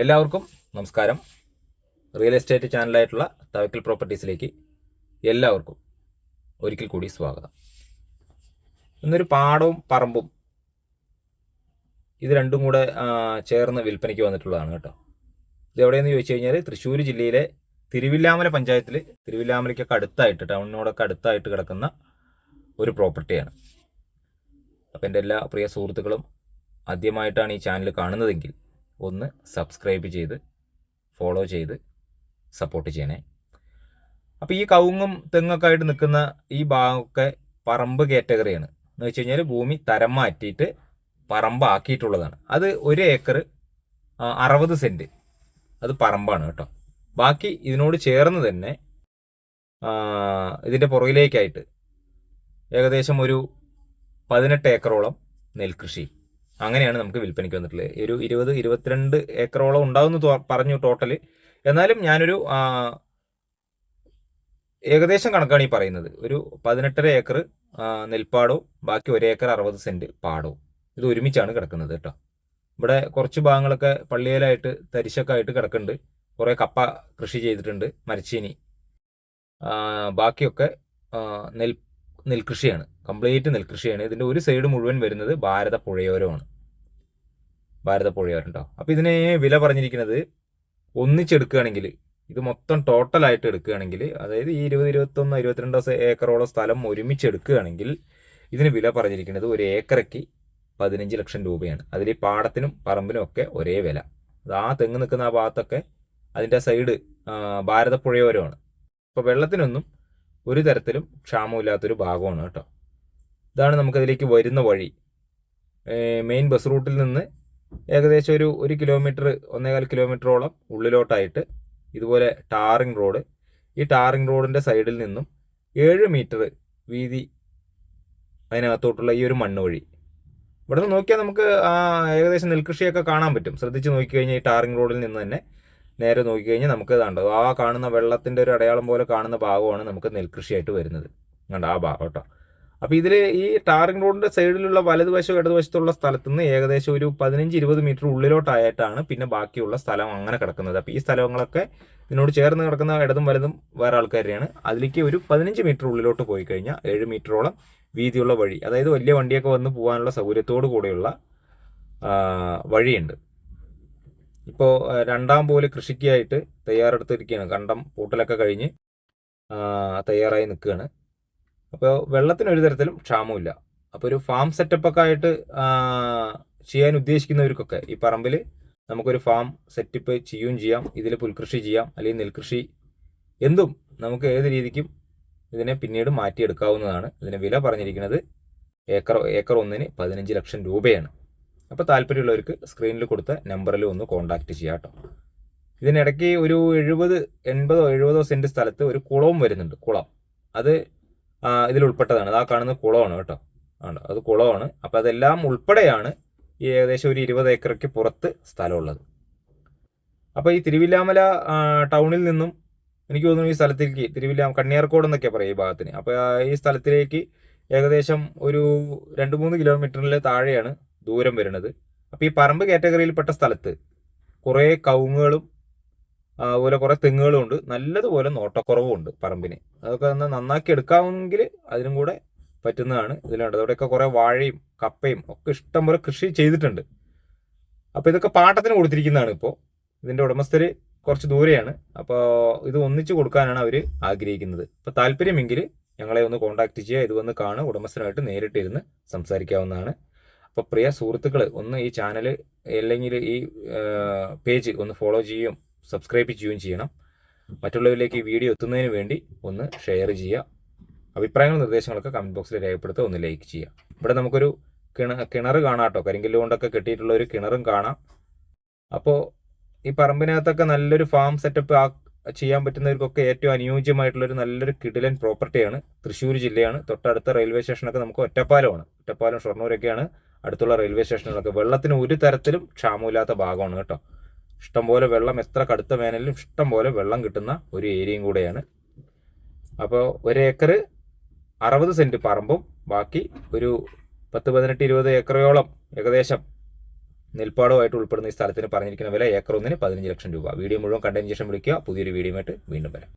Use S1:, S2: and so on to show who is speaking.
S1: എല്ലാവർക്കും നമസ്കാരം. Real estate ചാനലായിട്ടുള്ള Thavakkal പ്രോപ്പർട്ടീസിലേക്ക് എല്ലാവർക്കും ഒരിക്കൽ കൂടി സ്വാഗതം. ഇന്നൊരു പാടവും പറമ്പും ഇത് രണ്ടും കൂടെ ചേർന്ന് വിൽപ്പനയ്ക്ക് വന്നിട്ടുള്ളതാണ് കേട്ടോ. ഇത് എവിടെയെന്ന് ചോദിച്ചു കഴിഞ്ഞാൽ തൃശ്ശൂർ ജില്ലയിലെ തിരുവില്ലാമല പഞ്ചായത്തിൽ തിരുവില്ലാമലയ്ക്കൊക്കെ അടുത്തായിട്ട് ടൗണിനോടൊക്കെ അടുത്തായിട്ട് കിടക്കുന്ന ഒരു പ്രോപ്പർട്ടിയാണ്. അപ്പം എന്റെ എല്ലാ പ്രിയ സുഹൃത്തുക്കളും ആദ്യമായിട്ടാണ് ഈ ചാനൽ കാണുന്നതെങ്കിൽ ഒന്ന് സബ്സ്ക്രൈബ് ചെയ്ത് ഫോളോ ചെയ്ത് സപ്പോർട്ട് ചെയ്യണേ. അപ്പോൾ ഈ കവുങ്ങും തെങ്ങൊക്കെ ആയിട്ട് നിൽക്കുന്ന ഈ ഭാഗമൊക്കെ പറമ്പ് കാറ്റഗറിയാണ് എന്ന് വെച്ച് കഴിഞ്ഞാൽ ഭൂമി തരം മാറ്റിയിട്ട് പറമ്പാക്കിയിട്ടുള്ളതാണ്. അത് ഒരു ഏക്കർ അറുപത് സെന്റ് അത് പറമ്പാണ് കേട്ടോ. ബാക്കി ഇതിനോട് ചേർന്ന് തന്നെ ഇതിന്റെ പുറകിലേക്കായിട്ട് ഏകദേശം ഒരു പതിനെട്ട് ഏക്കറോളം നെൽകൃഷി. അങ്ങനെയാണ് നമുക്ക് വിൽപ്പനയ്ക്ക് വന്നിട്ടുള്ളത്. ഒരു ഇരുപത് ഇരുപത്തിരണ്ട് ഏക്കറോളം ഉണ്ടാവുമെന്ന് പറഞ്ഞു ടോട്ടൽ എന്നാലും ഞാനൊരു ഏകദേശം കണക്കാണ് ഈ പറയുന്നത്. ഒരു പതിനെട്ടര ഏക്കർ നെൽപ്പാടവും ബാക്കി ഒരു ഏക്കർ അറുപത് സെന്റ് പാടവും. ഇത് ഒരുമിച്ചാണ് കിടക്കുന്നത് കേട്ടോ. ഇവിടെ കുറച്ച് ഭാഗങ്ങളൊക്കെ പള്ളിയിലായിട്ട് തരിശൊക്കെ ആയിട്ട് കിടക്കുന്നുണ്ട്. കുറേ കപ്പ കൃഷി ചെയ്തിട്ടുണ്ട് മരച്ചീനി. ബാക്കിയൊക്കെ നെൽ നെൽകൃഷിയാണ്. കംപ്ലീറ്റ് നെൽകൃഷിയാണ്. ഇതിന്റെ ഒരു സൈഡ് മുഴുവൻ വരുന്നത് ഭാരത പുഴയോരമാണ് ഭാരത പുഴയോരം കേട്ടോ അപ്പോൾ ഇതിന് വില പറഞ്ഞിരിക്കുന്നത് ഒന്നിച്ചെടുക്കുകയാണെങ്കിൽ ഇത് മൊത്തം ടോട്ടലായിട്ട് എടുക്കുകയാണെങ്കിൽ അതായത് ഈ ഇരുപത് ഇരുപത്തൊന്ന് ഇരുപത്തിരണ്ട് ഏക്കറോളം സ്ഥലം ഒരുമിച്ച് എടുക്കുകയാണെങ്കിൽ ഇതിന് വില പറഞ്ഞിരിക്കുന്നത് ഒരു ഏക്കറയ്ക്ക് പതിനഞ്ച് ലക്ഷം രൂപയാണ്. അതിൽ ഈ പാടത്തിനും പറമ്പിനും ഒക്കെ ഒരേ വില. അത് ആ തെങ്ങ് നിൽക്കുന്ന ആ ഭാഗത്തൊക്കെ അതിന്റെ സൈഡ് ഭാരതപ്പുഴയോരമാണ്. അപ്പോൾ വെള്ളത്തിനൊന്നും ഒരു തരത്തിലും ക്ഷാമമില്ലാത്തൊരു ഭാഗമാണ് കേട്ടോ. ഇതാണ് നമുക്കതിലേക്ക് വരുന്ന വഴി. മെയിൻ ബസ് റൂട്ടിൽ നിന്ന് ഏകദേശം ഒരു ഒരു കിലോമീറ്റർ ഒന്നേകാൽ കിലോമീറ്ററോളം ഉള്ളിലോട്ടായിട്ട് ഇതുപോലെ ടാറിംഗ് റോഡ്. ഈ ടാറിംഗ് റോഡിന്റെ സൈഡിൽ നിന്നും ഏഴ് മീറ്റർ വീതി അതിനകത്തോട്ടുള്ള ഈ ഒരു മണ്ണ് വഴി. ഇവിടെ നിന്ന് നോക്കിയാൽ നമുക്ക് ഏകദേശം നെൽകൃഷിയൊക്കെ കാണാൻ പറ്റും. ശ്രദ്ധിച്ച് നോക്കിക്കഴിഞ്ഞാൽ ഈ ടാറിംഗ് റോഡിൽ നിന്ന് തന്നെ നേരെ നോക്കിക്കഴിഞ്ഞാൽ നമുക്ക് കണ്ടോ ആ കാണുന്ന വെള്ളത്തിന്റെ ഒരു അടയാളം പോലെ കാണുന്ന ഭാഗമാണ് നമുക്ക് നെൽകൃഷിയായിട്ട് വരുന്നത്. കണ്ട? ആ ഭാഗം കേട്ടോ. അപ്പോൾ ഇതിൽ ഈ ടാറിംഗ് റോഡിന്റെ സൈഡിലുള്ള വലതുവശവും ഇടതുവശത്തുള്ള സ്ഥലത്ത് നിന്ന് ഏകദേശം ഒരു പതിനഞ്ച് ഇരുപത് മീറ്റർ ഉള്ളിലോട്ടായിട്ടാണ് പിന്നെ ബാക്കിയുള്ള സ്ഥലം അങ്ങനെ കിടക്കുന്നത്. അപ്പോൾ ഈ സ്ഥലങ്ങളൊക്കെ ഇതിനോട് ചേർന്ന് കിടക്കുന്ന ഇടതും വലതും വേറെ ആൾക്കാരെയാണ് അതിലേക്ക് ഒരു പതിനഞ്ച് മീറ്റർ ഉള്ളിലോട്ട് പോയി കഴിഞ്ഞാൽ ഏഴ് മീറ്ററോളം വീതിയുള്ള വഴി അതായത് വലിയ വണ്ടിയൊക്കെ വന്ന് പോകാനുള്ള സൗകര്യത്തോടു കൂടെയുള്ള വഴിയുണ്ട്. ഇപ്പോൾ രണ്ടാം പോലെ കൃഷിക്കായിട്ട് തയ്യാറെടുത്തിരിക്കുകയാണ് കണ്ടം പൂട്ടലൊക്കെ കഴിഞ്ഞ് തയ്യാറായി നിൽക്കുകയാണ്. അപ്പോൾ വെള്ളത്തിന് ഒരു തരത്തിലും ക്ഷാമമില്ല അപ്പോൾ ഒരു ഫാം സെറ്റപ്പ് ഒക്കെ ആയിട്ട് ചെയ്യാൻ ഉദ്ദേശിക്കുന്നവർക്കൊക്കെ ഈ പറമ്പിൽ നമുക്കൊരു ഫാം സെറ്റപ്പ് ചെയ്യുകയും ചെയ്യാം. ഇതിൽ പുൽകൃഷി ചെയ്യാം അല്ലെങ്കിൽ നെൽകൃഷി എന്തും നമുക്ക് ഏത് രീതിക്കും ഇതിനെ പിന്നീട് മാറ്റിയെടുക്കാവുന്നതാണ്. ഇതിന് വില പറഞ്ഞിരിക്കുന്നത് ഏക്കർ ഏക്കർ ഒന്നിന് പതിനഞ്ച് ലക്ഷം രൂപയാണ്. അപ്പോൾ താല്പര്യമുള്ളവർക്ക് സ്ക്രീനിൽ കൊടുത്ത നമ്പറിൽ ഒന്ന് കോൺടാക്റ്റ് ചെയ്യാം കേട്ടോ ഇതിനിടയ്ക്ക് ഒരു എഴുപത് എൺപതോ എഴുപതോ സെന്റ് സ്ഥലത്ത് ഒരു കുളവും വരുന്നുണ്ട് കുളം. അത് ഇതിൽ ഉൾപ്പെട്ടതാണ് ആ കാണുന്ന കുളമാണ് കേട്ടോ. ആണ്? അത് കുളമാണ്. അപ്പോൾ അതെല്ലാം ഉൾപ്പെടെയാണ് ഈ ഏകദേശം ഒരു ഇരുപത് ഏക്കറയ്ക്ക് പുറത്ത് സ്ഥലമുള്ളത്. അപ്പോൾ ഈ തിരുവില്ലാമല ടൗണിൽ നിന്നും എനിക്ക് തോന്നുന്നു ഈ സ്ഥലത്തേക്ക് തിരുവില്ല കണ്ണിയാർക്കോട് എന്നൊക്കെ പറയും ഈ ഭാഗത്തിന്. അപ്പോൾ ഈ സ്ഥലത്തിലേക്ക് ഏകദേശം ഒരു രണ്ട് മൂന്ന് കിലോമീറ്ററിൽ താഴെയാണ് ദൂരം വരുന്നത്. അപ്പോൾ ഈ പറമ്പ് കാറ്റഗറിയിൽപ്പെട്ട സ്ഥലത്ത് കുറേ കവുങ്ങുകളും അതുപോലെ കുറേ തെങ്ങുകളും ഉണ്ട്. നല്ലതുപോലെ നോട്ടക്കുറവും ഉണ്ട് പറമ്പിന്. അതൊക്കെ ഒന്ന് നന്നാക്കി എടുക്കാമെങ്കിൽ അതിനും കൂടെ പറ്റുന്നതാണ്. ഇതിലുണ്ട്. അവിടെയൊക്കെ കുറേ വാഴയും കപ്പയും ഒക്കെ ഇഷ്ടംപോലെ കൃഷി ചെയ്തിട്ടുണ്ട്. അപ്പോൾ ഇതൊക്കെ പാട്ടത്തിന് കൊടുത്തിരിക്കുന്നതാണ് ഇപ്പോൾ ഇതിന്റെ ഉടമസ്ഥർ കുറച്ച് ദൂരെയാണ്. അപ്പോൾ ഇത് ഒന്നിച്ച് കൊടുക്കാനാണ് അവർ ആഗ്രഹിക്കുന്നത്. അപ്പോൾ താല്പര്യമെങ്കിൽ ഞങ്ങളെ ഒന്ന് കോൺടാക്ട് ചെയ്യുക. ഇത് വന്ന് കാണുക. ഉടമസ്ഥനായിട്ട് നേരിട്ടിരുന്ന് സംസാരിക്കാവുന്നതാണ്. അപ്പോൾ പ്രിയ സുഹൃത്തുക്കൾ ഒന്ന് ഈ ചാനൽ അല്ലെങ്കിൽ ഈ പേജ് ഒന്ന് ഫോളോ ചെയ്യുകയും സബ്സ്ക്രൈബ് ചെയ്യുകയും ചെയ്യണം. മറ്റുള്ളവരിലേക്ക് ഈ വീഡിയോ എത്തുന്നതിന് വേണ്ടി ഒന്ന് ഷെയർ ചെയ്യുക. അഭിപ്രായങ്ങൾ നിർദ്ദേശങ്ങളൊക്കെ കമന്റ് ബോക്സിൽ രേഖപ്പെടുത്തുക ഒന്ന് ലൈക്ക് ചെയ്യുക. ഇവിടെ നമുക്കൊരു കിണ കിണർ കാണാം കേട്ടോ. കരിങ്കല്ല് കൊണ്ടൊക്കെ കെട്ടിയിട്ടുള്ള ഒരു കിണറും കാണാം. അപ്പോൾ ഈ പറമ്പിനകത്തൊക്കെ നല്ലൊരു ഫാം സെറ്റപ്പ് ആ ചെയ്യാൻ പറ്റുന്നവർക്കൊക്കെ ഏറ്റവും അനുയോജ്യമായിട്ടുള്ള ഒരു നല്ലൊരു കിടിലൻ പ്രോപ്പർട്ടിയാണ് തൃശ്ശൂർ ജില്ലയാണ്. തൊട്ടടുത്ത റെയിൽവേ സ്റ്റേഷനൊക്കെ നമുക്ക് ഒറ്റപ്പാലമാണ്. ഒറ്റപ്പാലം ഷൊർണൂരൊക്കെയാണ്. അടുത്തുള്ള റെയിൽവേ സ്റ്റേഷനുകളൊക്കെ വെള്ളത്തിന് ഒരു തരത്തിലും ക്ഷാമമില്ലാത്ത ഭാഗമാണ് കേട്ടോ. ഇഷ്ടംപോലെ വെള്ളം എത്ര കടുത്ത വേനലിലും ഇഷ്ടംപോലെ വെള്ളം കിട്ടുന്ന ഒരു ഏരിയയും കൂടെയാണ്. അപ്പോൾ ഒരു ഏക്കർ അറുപത് സെന്റ് പറമ്പും ബാക്കി ഒരു പത്ത് പതിനെട്ട് ഇരുപത് ഏക്കറയോളം ഏകദേശം നെൽപ്പാടുമായിട്ട് ഉൾപ്പെടുന്ന ഈ സ്ഥലത്തിന് പറഞ്ഞിരിക്കുന്ന വില ഏക്കർ ഒന്നിന് പതിനഞ്ച് ലക്ഷം രൂപ. വീഡിയോ മുഴുവൻ കണ്ടതിന് ശേഷം വിളിക്കുക. പുതിയൊരു വീഡിയോ വീണ്ടും വരാം.